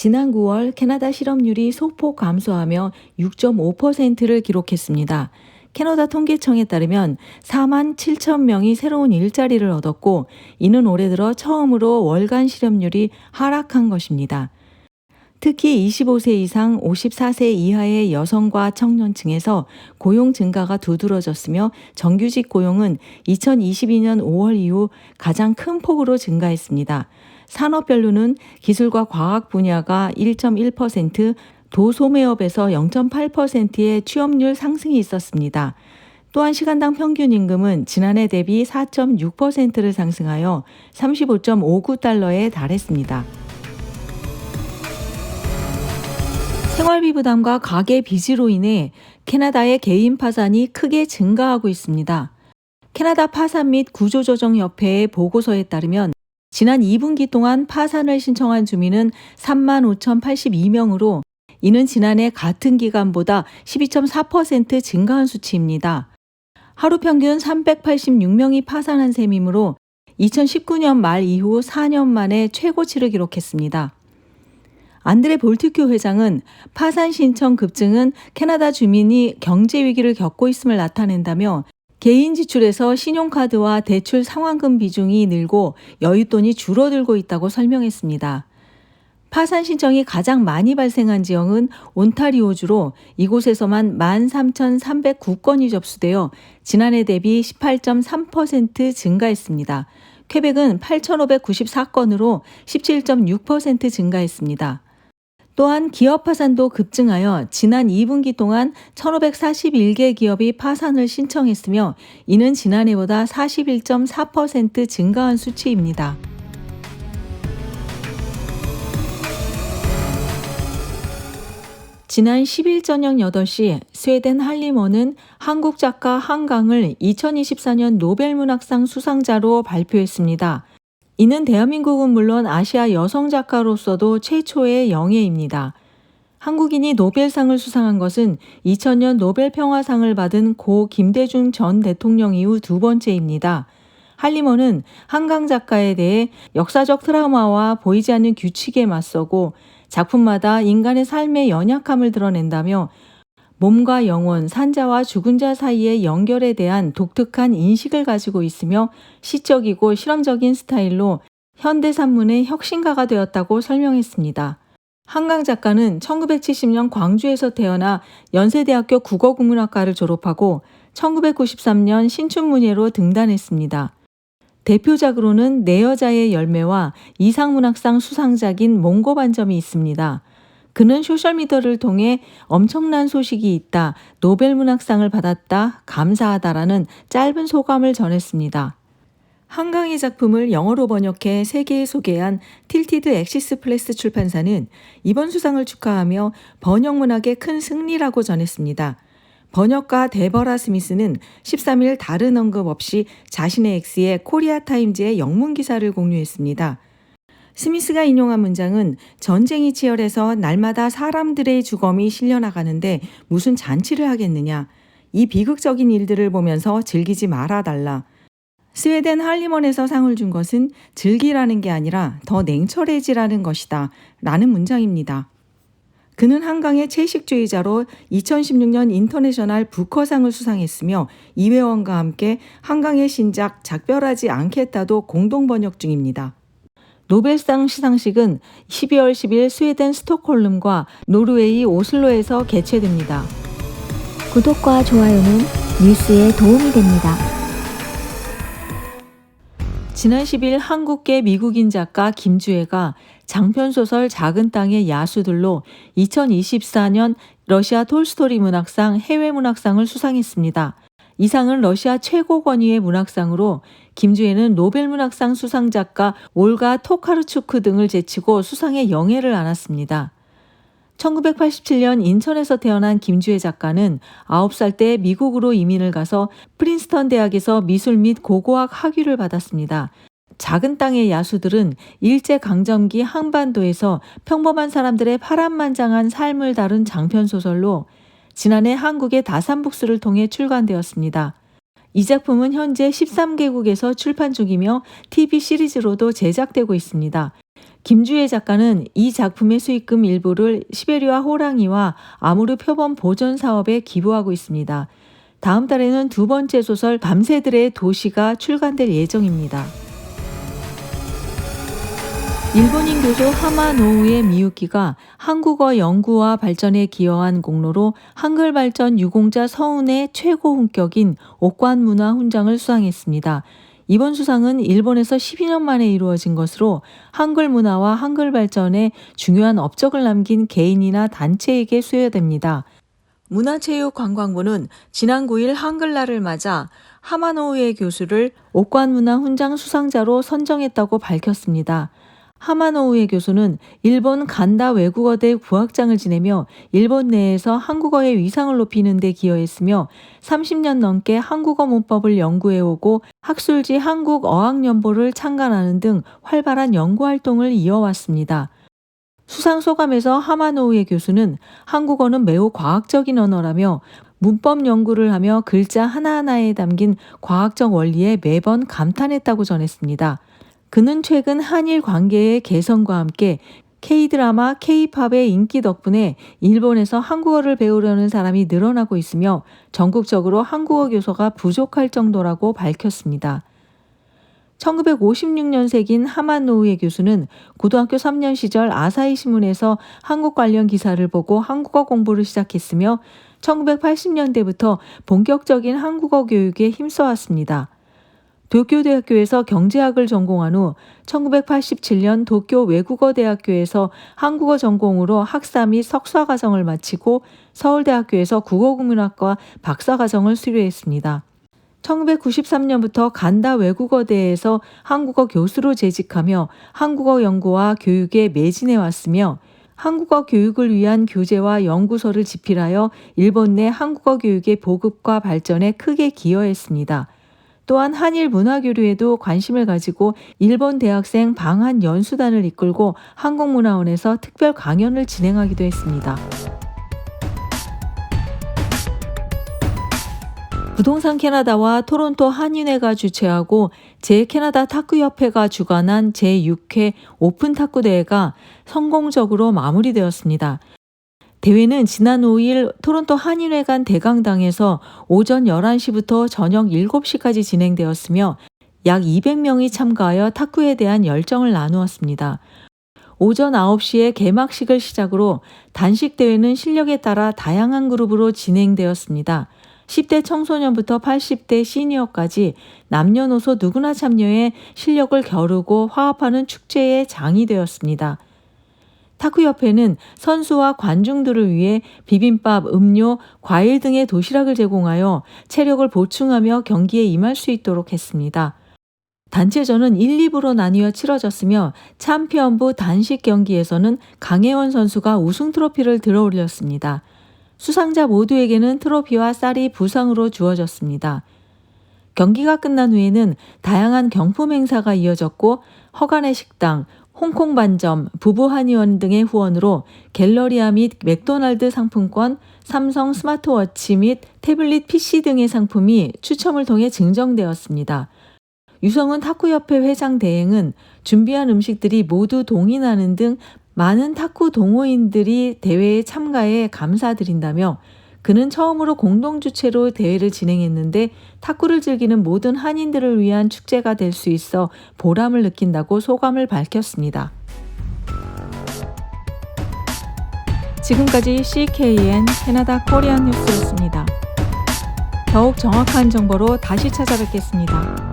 지난 9월 캐나다 실업률이 소폭 감소하며 6.5%를 기록했습니다. 캐나다 통계청에 따르면 4만 7천 명이 새로운 일자리를 얻었고 이는 올해 들어 처음으로 월간 실업률이 하락한 것입니다. 특히 25세 이상 54세 이하의 여성과 청년층에서 고용 증가가 두드러졌으며 정규직 고용은 2022년 5월 이후 가장 큰 폭으로 증가했습니다. 산업별로는 기술과 과학 분야가 1.1%, 도소매업에서 0.8%의 취업률 상승이 있었습니다. 또한 시간당 평균 임금은 지난해 대비 4.6%를 상승하여 35.59달러에 달했습니다. 생활비 부담과 가계 빚으로 인해 캐나다의 개인 파산이 크게 증가하고 있습니다. 캐나다 파산 및 구조조정협회의 보고서에 따르면 지난 2분기 동안 파산을 신청한 주민은 3만 5,082명으로 이는 지난해 같은 기간보다 12.4% 증가한 수치입니다. 하루 평균 386명이 파산한 셈이므로 2019년 말 이후 4년 만에 최고치를 기록했습니다. 안드레 볼트큐 회장은 파산 신청 급증은 캐나다 주민이 경제 위기를 겪고 있음을 나타낸다며 개인 지출에서 신용카드와 대출 상환금 비중이 늘고 여윳돈이 줄어들고 있다고 설명했습니다. 파산 신청이 가장 많이 발생한 지역은 온타리오주로 이곳에서만 13,309건이 접수되어 지난해 대비 18.3% 증가했습니다. 퀘벡은 8,594건으로 17.6% 증가했습니다. 또한 기업 파산도 급증하여 지난 2분기 동안 1,541개 기업이 파산을 신청했으며 이는 지난해보다 41.4% 증가한 수치입니다. 지난 10일 저녁 8시 스웨덴 할리먼은 한국 작가 한강을 2024년 노벨문학상 수상자로 발표했습니다. 이는 대한민국은 물론 아시아 여성 작가로서도 최초의 영예입니다. 한국인이 노벨상을 수상한 것은 2000년 노벨 평화상을 받은 고 김대중 전 대통령 이후 두 번째입니다. 할리먼은 한강 작가에 대해 역사적 트라우마와 보이지 않는 규칙에 맞서고 작품마다 인간의 삶의 연약함을 드러낸다며 몸과 영혼, 산자와 죽은 자 사이의 연결에 대한 독특한 인식을 가지고 있으며 시적이고 실험적인 스타일로 현대 산문의 혁신가가 되었다고 설명했습니다. 한강 작가는 1970년 광주에서 태어나 연세대학교 국어국문학과를 졸업하고 1993년 신춘문예로 등단했습니다. 대표작으로는 내 여자의 열매와 이상문학상 수상작인 몽고반점이 있습니다. 그는 소셜미디어를 통해 엄청난 소식이 있다, 노벨 문학상을 받았다, 감사하다라는 짧은 소감을 전했습니다. 한강의 작품을 영어로 번역해 세계에 소개한 틸티드 엑시스 플레스 출판사는 이번 수상을 축하하며 번역 문학의 큰 승리라고 전했습니다. 번역가 데버라 스미스는 13일 다른 언급 없이 자신의 X에 코리아 타임즈의 영문 기사를 공유했습니다. 스미스가 인용한 문장은 전쟁이 치열해서 날마다 사람들의 주검이 실려나가는데 무슨 잔치를 하겠느냐. 이 비극적인 일들을 보면서 즐기지 말아달라. 스웨덴 할리먼에서 상을 준 것은 즐기라는 게 아니라 더 냉철해지라는 것이다. 라는 문장입니다. 그는 한강의 채식주의자로 2016년 인터내셔널 부커상을 수상했으며 이회원과 함께 한강의 신작 작별하지 않겠다도 공동 번역 중입니다. 노벨상 시상식은 12월 10일 스웨덴 스톡홀름과 노르웨이 오슬로에서 개최됩니다. 구독과 좋아요는 뉴스에 도움이 됩니다. 지난 10일 한국계 미국인 작가 김주혜가 장편소설 작은 땅의 야수들로 2024년 러시아 톨스토리 문학상 해외 문학상을 수상했습니다. 이 상은 러시아 최고 권위의 문학상으로 김주혜는 노벨문학상 수상 작가 올가 토카르추크 등을 제치고 수상의 영예를 안았습니다. 1987년 인천에서 태어난 김주혜 작가는 9살 때 미국으로 이민을 가서 프린스턴 대학에서 미술 및 고고학 학위를 받았습니다. 작은 땅의 야수들은 일제강점기 한반도에서 평범한 사람들의 파란만장한 삶을 다룬 장편소설로 지난해 한국의 다산북스를 통해 출간되었습니다. 이 작품은 현재 13개국에서 출판 중이며 TV 시리즈로도 제작되고 있습니다. 김주혜 작가는 이 작품의 수익금 일부를 시베리아 호랑이와 아무르 표범 보존 사업에 기부하고 있습니다. 다음 달에는 두 번째 소설 밤새들의 도시가 출간될 예정입니다. 일본인 교수 하마노우의 미유키가 한국어 연구와 발전에 기여한 공로로 한글 발전 유공자 서운의 최고 훈격인 옥관 문화 훈장을 수상했습니다. 이번 수상은 일본에서 12년 만에 이루어진 것으로 한글 문화와 한글 발전에 중요한 업적을 남긴 개인이나 단체에게 수여됩니다. 문화체육관광부는 지난 9일 한글날을 맞아 하마노우의 교수를 옥관문화 훈장 수상자로 선정했다고 밝혔습니다. 하마노우의 교수는 일본 간다 외국어대 부학장을 지내며 일본 내에서 한국어의 위상을 높이는 데 기여했으며 30년 넘게 한국어 문법을 연구해오고 학술지 한국어학연보를 창간하는 등 활발한 연구 활동을 이어왔습니다. 수상 소감에서 하마노우의 교수는 한국어는 매우 과학적인 언어라며 문법 연구를 하며 글자 하나하나에 담긴 과학적 원리에 매번 감탄했다고 전했습니다. 그는 최근 한일 관계의 개선과 함께 K-드라마, K-팝의 인기 덕분에 일본에서 한국어를 배우려는 사람이 늘어나고 있으며 전국적으로 한국어 교사가 부족할 정도라고 밝혔습니다. 1956년생인 하마노우의 교수는 고등학교 3년 시절 아사히 신문에서 한국 관련 기사를 보고 한국어 공부를 시작했으며 1980년대부터 본격적인 한국어 교육에 힘써왔습니다. 도쿄대학교에서 경제학을 전공한 후 1987년 도쿄 외국어대학교에서 한국어 전공으로 학사 및 석사 과정을 마치고 서울대학교에서 국어국문학과 박사 과정을 수료했습니다. 1993년부터 간다 외국어대에서 한국어 교수로 재직하며 한국어 연구와 교육에 매진해 왔으며 한국어 교육을 위한 교재와 연구서를 집필하여 일본 내 한국어 교육의 보급과 발전에 크게 기여했습니다. 또한 한일 문화교류에도 관심을 가지고 일본 대학생 방한 연수단을 이끌고 한국문화원에서 특별 강연을 진행하기도 했습니다. 부동산 캐나다와 토론토 한인회가 주최하고 제 캐나다 탁구협회가 주관한 제6회 오픈 탁구 대회가 성공적으로 마무리되었습니다. 대회는 지난 5일 토론토 한인회관 대강당에서 오전 11시부터 저녁 7시까지 진행되었으며 약 200명이 참가하여 탁구에 대한 열정을 나누었습니다. 오전 9시에 개막식을 시작으로 단식 대회는 실력에 따라 다양한 그룹으로 진행되었습니다. 10대 청소년부터 80대 시니어까지 남녀노소 누구나 참여해 실력을 겨루고 화합하는 축제의 장이 되었습니다. 탁구협회는 선수와 관중들을 위해 비빔밥, 음료, 과일 등의 도시락을 제공하여 체력을 보충하며 경기에 임할 수 있도록 했습니다. 단체전은 1, 2부로 나뉘어 치러졌으며 챔피언부 단식 경기에서는 강혜원 선수가 우승 트로피를 들어 올렸습니다. 수상자 모두에게는 트로피와 쌀이 부상으로 주어졌습니다. 경기가 끝난 후에는 다양한 경품 행사가 이어졌고 허간의 식당, 홍콩 반점, 부부 한의원 등의 후원으로 갤러리아 및 맥도날드 상품권, 삼성 스마트워치 및 태블릿 PC 등의 상품이 추첨을 통해 증정되었습니다. 유성은 탁구협회 회장 대행은 준비한 음식들이 모두 동의나는 등 많은 탁구 동호인들이 대회에 참가해 감사드린다며 그는 처음으로 공동 주최로 대회를 진행했는데 탁구를 즐기는 모든 한인들을 위한 축제가 될 수 있어 보람을 느낀다고 소감을 밝혔습니다. 지금까지 CKN 캐나다 코리안 뉴스였습니다. 더욱 정확한 정보로 다시 찾아뵙겠습니다.